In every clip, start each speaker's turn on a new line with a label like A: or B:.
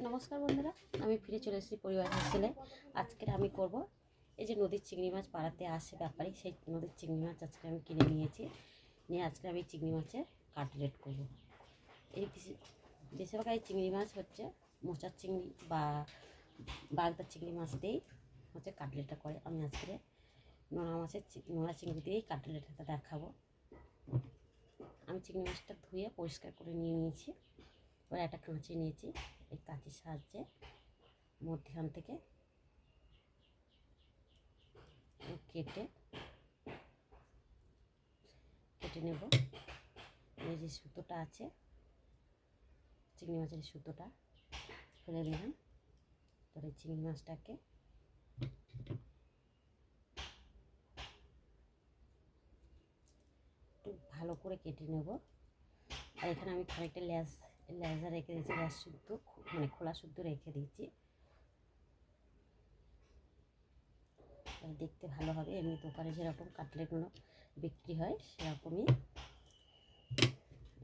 A: নমস্কার বন্ধুরা, আমি ফিরে চলে এসেছি পরিবার হোস্টেলে। আজকের আমি করব, এই যে নদীর চিংড়ি মাছ পাড়াতে আসে ব্যাপারী সেই নদীর চিংড়ি মাছ আজকে আমি কিনে নিয়েছি। নিয়ে আজকে আমি চিংড়ি মাছের কাটলেট করব। এই বেশি- বেশিরভাগ এই চিংড়ি মাছ হচ্ছে মোচার চিংড়ি বা বাগদার চিংড়ি মাছ দিয়েই হচ্ছে কাটলেটটা করে। আমি আজকে নোনা মাছের নোনা চিংড়ি দিয়েই কাটলেটটা দেখাবো। আমি চিংড়ি মাছটা ধুয়ে পরিষ্কার করে নিয়ে নিয়েছি, এবার একটা কাঁচি নিয়েছি। এই কাঁচির সাহায্যে মধ্যখান থেকে কেটে কেটে নেব। এই যে সুতোটা আছে, চিংড়ি মাছের সুতোটা ফেলে দিলাম। তারপরে চিংড়ি মাছটাকে একটু ভালো করে কেটে নেব। আর এখানে আমি খানিকটা ল্যাস লেজা রেখে দিয়েছি গ্যাস শুদ্ধ মানে খোলা শুদ্ধ রেখে দিয়েছি। দেখতে ভালো হবে, এমনি দোকানে যেরকম কাটলেটগুলো বিক্রি হয়, সেরকমই।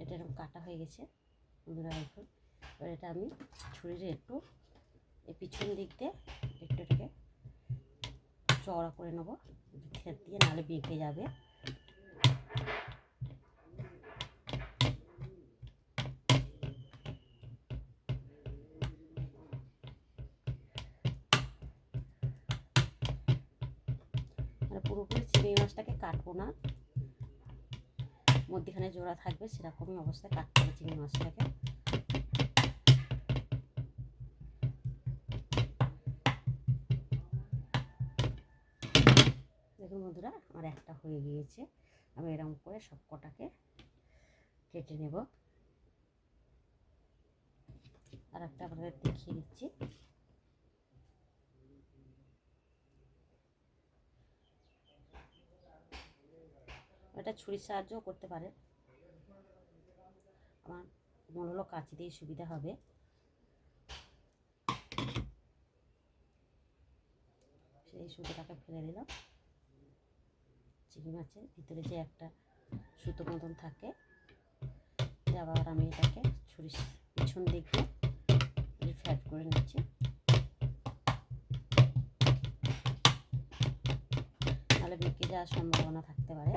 A: এটা এরকম কাটা হয়ে গেছে, বন্ধুরা দেখুন। এবার এটা আমি ছুরিরে একটু, এই পিছন দিক দিয়ে একটু এটাকে চওড়া করে নেব, খেত দিয়ে নাহলে বেঁকে যাবে। মানে পুরোপুরি চিংড়ি মাছটাকে কাটবো না। মধ্যখানে জোড়া থাকবে, সেরকমই অবস্থায় কাটতে হবে চিংড়ি মাছটাকে। দেখুন বন্ধুরা, আমার একটা হয়ে গিয়েছে। আমি এরকম করে সব কটাকে কেটে নেব। আর একটা আপনাদের দেখিয়ে দিচ্ছি। এটা ছুরির সাহায্যও করতে পারে। আমার মনে হলো কাঁচি দিয়ে সুবিধা হবে। সেই সুতোটাকে ফেলে দিলাম। চিংড়ি মাছের ভিতরে যে একটা সুতো মতন থাকে আবার আমি এটাকে ছুরির পিছন দিক দিয়ে ফ্যাট করে নিচ্ছি। তাহলে বেঁকে যাওয়ার সম্ভাবনা থাকতে পারে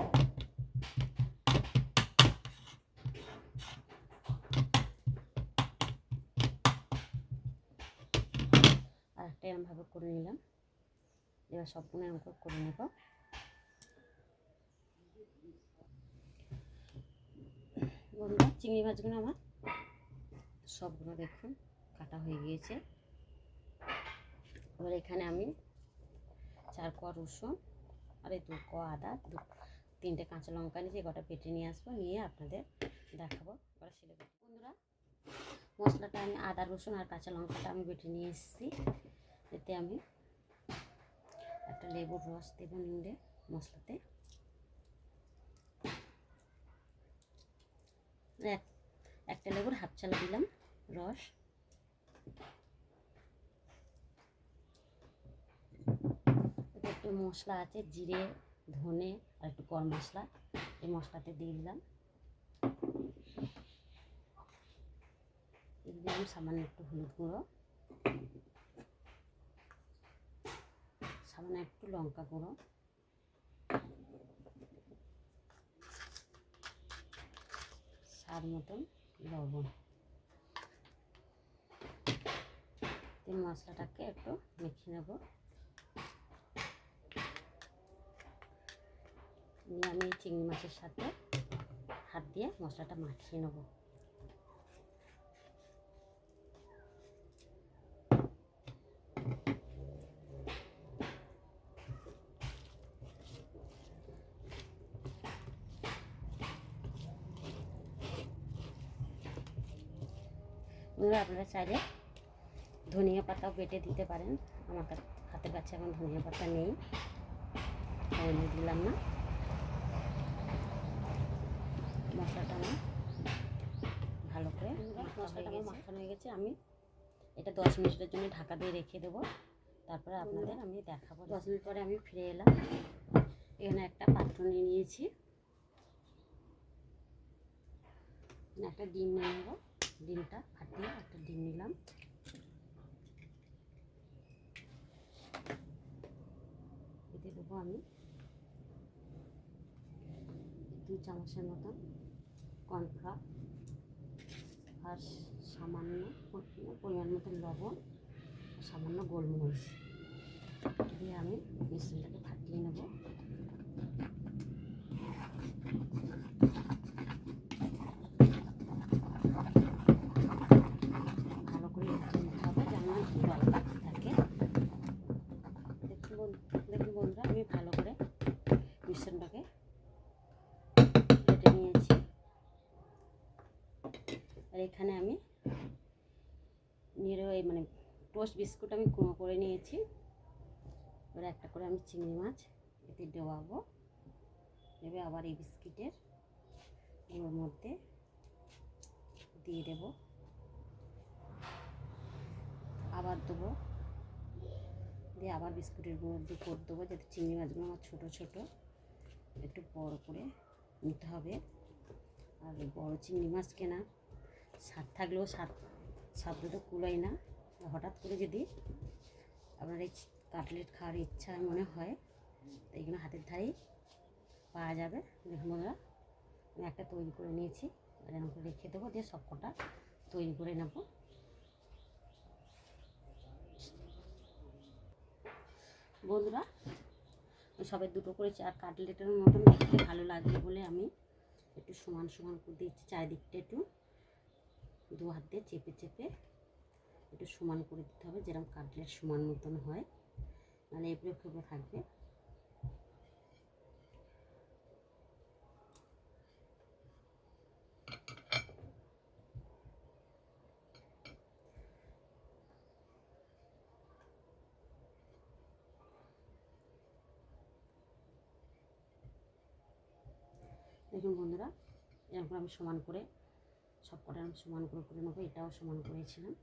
A: আর একটা এরমভাবে করে নিলাম। এবার সবগুলো এরকম করে করে নেব। বন্ধুরা, চিংড়ি মাছগুলো আমার সবগুলো দেখুন, কাটা হয়ে গিয়েছে। এবার এখানে আমি চার কোয়া রসুন, আর এই দু কোয়া আদা, দু তিনটে কাঁচা লঙ্কা নিয়ে গোটা পেটে নিয়ে আসব, নিয়ে আপনাদের দেখাবো। এবার সেটা বন্ধুরা, মশলাটা আমি আদা, রসুন আর কাঁচা লঙ্কাটা আমি বেটে নিয়ে এসেছি। এতে আমি একটা লেবুর রস দেবো নিলে মশলাতে। এক, একটা লেবুর হাফ চালা দিলাম রস। একটু মশলা আছে, জিরে, ধনে আর একটু গরম মশলা, এই মশলাতে দিয়ে দিলাম। দিলাম সামান্য একটু হলুদ গুঁড়ো। সামান্য একটু লঙ্কা গুঁড়ো। স্বাদ মতন লবণ। এই মশলাটাকে একটু মেখে নেব। নিয়ে আমি চিংড়ি মাছের সাথে হাত দিয়ে মশলাটা মাখিয়ে নেব। বন্ধুরা আপনারা চাইলে ধনিয়া পাতাও বেটে দিতে পারেন। আমার কাছে হাতের কাছে এখন ধনিয়া পাতা নেই। আমি দিলাম না। মশলাটা আমার ভালো করে মশলাটা আমার মাখানো হয়ে গেছে। আমি এটা দশ মিনিটের জন্য ঢাকা দিয়ে রেখে দেবো। তারপরে আপনাদের আমি দেখাবো। দশ মিনিট পরে আমি ফিরে এলাম। এখানে একটা পাত্র নিয়ে নিয়েছি। একটা ডিম নিয়ে নেব। ডিমটা দিয়ে একটা ডিম নিলাম। এতে দেবো আমি দু চামচের মতন কর্নফ্লাওয়ার আর সামান্য পরিমাণ মতন লবণ, সামান্য গোলমরিচ। দিয়ে আমি মিশ্রণটাকে ফাটিয়ে নেব। টোস্ট বিস্কুট আমি গুঁড়ো করে নিয়েছি। এবার একটা করে আমি চিংড়ি মাছ এতে ডোবাবো। এবার আবার এই বিস্কিটের ওর মধ্যে দিয়ে দেব। আবার দেবো। দিয়ে আবার বিস্কুটের মধ্যে করে দেবো, যাতে চিংড়ি মাছগুলো আমার ছোটো ছোটো একটু বড় করে নিতে হবে। আর বড় চিংড়ি মাছ কেনা, স্বাদ থাকলেও স্বাদ স্বাদ তো কুলোয় না। হঠাৎ করে যদি আপনার এই কাটলেট খাওয়ার ইচ্ছা মনে হয় তো এইগুলো হাতের ধারেই পাওয়া যাবে। দেখুন বন্ধুরা, আমি একটা তৈরি করে নিয়েছি। এরকম করে রেখে দেবো, দিয়ে সব কটা তৈরি করে নেব। বন্ধুরা সবাই দুটো করেছি, আর কাটলেটের মতন দেখতে ভালো লাগবে বলে আমি একটু সমান সমান করে দিচ্ছি, চারিদিকটা একটু দু হাত দিয়ে চেপে চেপে। একটু সমান করে দিতে হবে, যেরকম কাটলেট সমান মতন হয়। মানে এবড়ে ফুবড়ে থাকবে। দেখুন বন্ধুরা, এরকম আমি সমান করে সব কটা আমি সমান করে করে নেব, এটাও সমান করেছিলাম।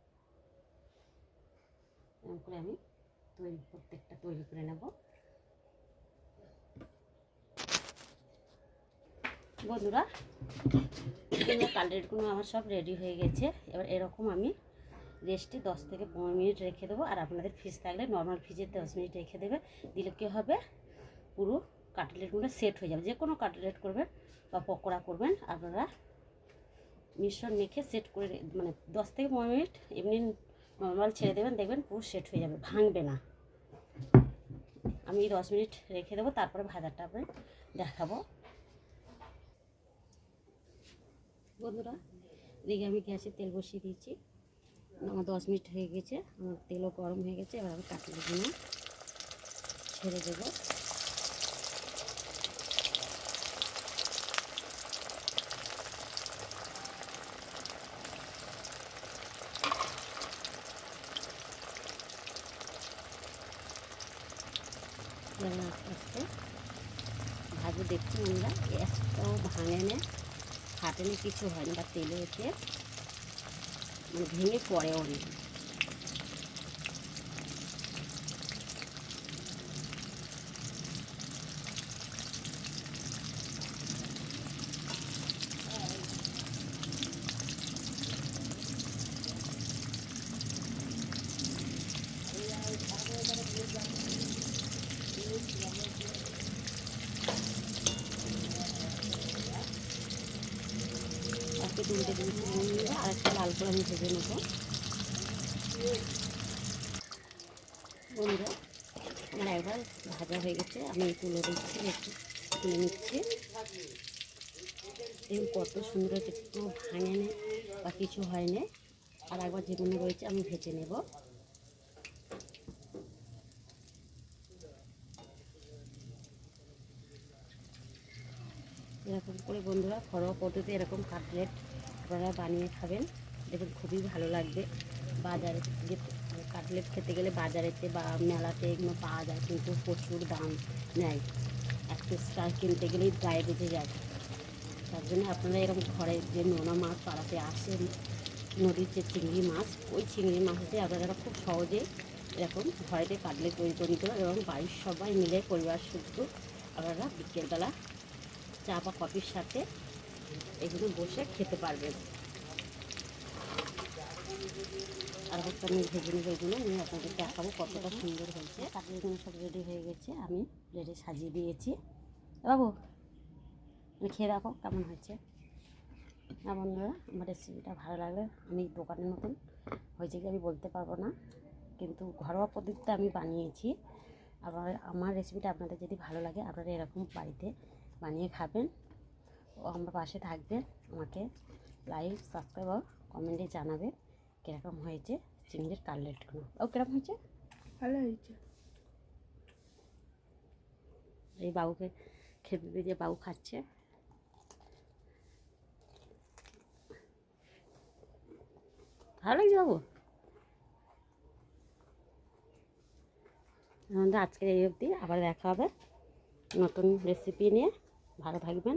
A: এরকম করে আমি তৈরি, প্রত্যেকটা তৈরি করে নেব। বন্ধুরা, এগুলো কালরেটগুলো আমার সব রেডি হয়ে গেছে। এবার এরকম আমি রেস্টে দশ থেকে পনেরো মিনিট রেখে দেবো। আর আপনাদের ফ্রিজ থাকলে নর্মাল ফ্রিজে দশ মিনিট রেখে দেবে। দিলে কী হবে? পুরো কাটলেটগুলো সেট হয়ে যাবে। যে কোনো কাটলেট করবেন বা পকোড়া করবেন, আপনারা মিশ্রণ মেখে সেট করে মানে দশ থেকে পনেরো মিনিট এমনি নর্মাল ছেড়ে দেবেন, দেখবেন পুরো সেট হয়ে যাবে, ভাঙবে না। আমি দশ মিনিট রেখে দেবো, তারপরে ভাজাটা আপনার দেখাবো। বন্ধুরা, এদিকে আমি গ্যাসে তেল বসিয়ে দিয়েছি। আমার দশ মিনিট হয়ে গেছে, আমার তেলও গরম হয়ে গেছে, এবার আমি কাটিয়ে কাটলেটগুলো ছেড়ে দেবো। যেমন আস্তে আস্তে। ভাজে দেখছি আমরা একটাও ভাঙে না। ফাটে না কিছু হয় না তেলে এতে মানে ভেঙে পড়েও না আজকে তিনটে দিয়েছি আর একটা লাল করে আমি ভেজে নেব বন্ধুরা আমার একবার ভাজা হয়ে গেছে আমি তুলে দিচ্ছি একটু তুলে নিচ্ছি দেখুন কত সুন্দর কোনো ভাঙে নেই বা কিছু হয় না আর একবার যেগুলো রয়েছে আমি ভেজে নেব এরকম করে বন্ধুরা ঘরোয়া পদ্ধতিতে এরকম কাটলেট আপনারা বানিয়ে খাবেন। দেখুন, খুবই ভালো লাগবে। বাজারে কাটলেট খেতে গেলে বাজারেতে বা মেলাতে এগুলো পাওয়া যায়, কিন্তু প্রচুর দাম নেয়। এক পিস চাল কিনতে গেলেই গায়ে বেঁচে যায়। তার জন্য আপনারা এরকম ঘরে যে নোনা মাছ পাড়াতে আসেন, নদীর যে চিংড়ি মাছ, ওই চিংড়ি মাছতে আপনারা খুব সহজে এরকম ঘরেতে কাটলেট তৈরি করে নিতে এবং বাড়ির সবাই মিলে পরিবার শুদ্ধ আপনারা বিকেলবেলা চা বা কফির সাথে এগুলো বসে খেতে পারবেন আর হচ্ছে আমি ভেজে নেব এগুলো নিয়ে আপনাদের দেখাবো কতটা সুন্দর হয়েছে। কাটলেটগুলো সব রেডি হয়ে গেছে, আমি প্লেটে সাজিয়ে দিয়েছি। বাবু খেয়ে দেখো কেমন হয়েছে। না বন্ধুরা, আমার রেসিপিটা ভালো লাগলে, আমি দোকানের মতন, হয়েছে কি আমি বলতে পারব না। কিন্তু ঘরোয়া পদ্ধতিতে আমি বানিয়েছি। আবার আমার রেসিপিটা আপনাদের যদি ভালো লাগে, আপনারা এরকম বাড়িতে বানিয়ে খাবেন। আমার পাশে থাকবেন আমাকে লাইক সাবস্ক্রাইব আর কমেন্টে জানাবে কীরকম হয়েছে চিংড়ির কাটলেটগুলো। ও কীরকম হয়েছে?
B: ভালো হয়েছে।
A: এই বাবুকে খেতে দিয়ে বাবু খাচ্ছে। ভালো লাগছে বাবু? আমাদের আজকের এই অবধি আবার দেখা হবে নতুন রেসিপি নিয়ে। ভালো থাকবেন।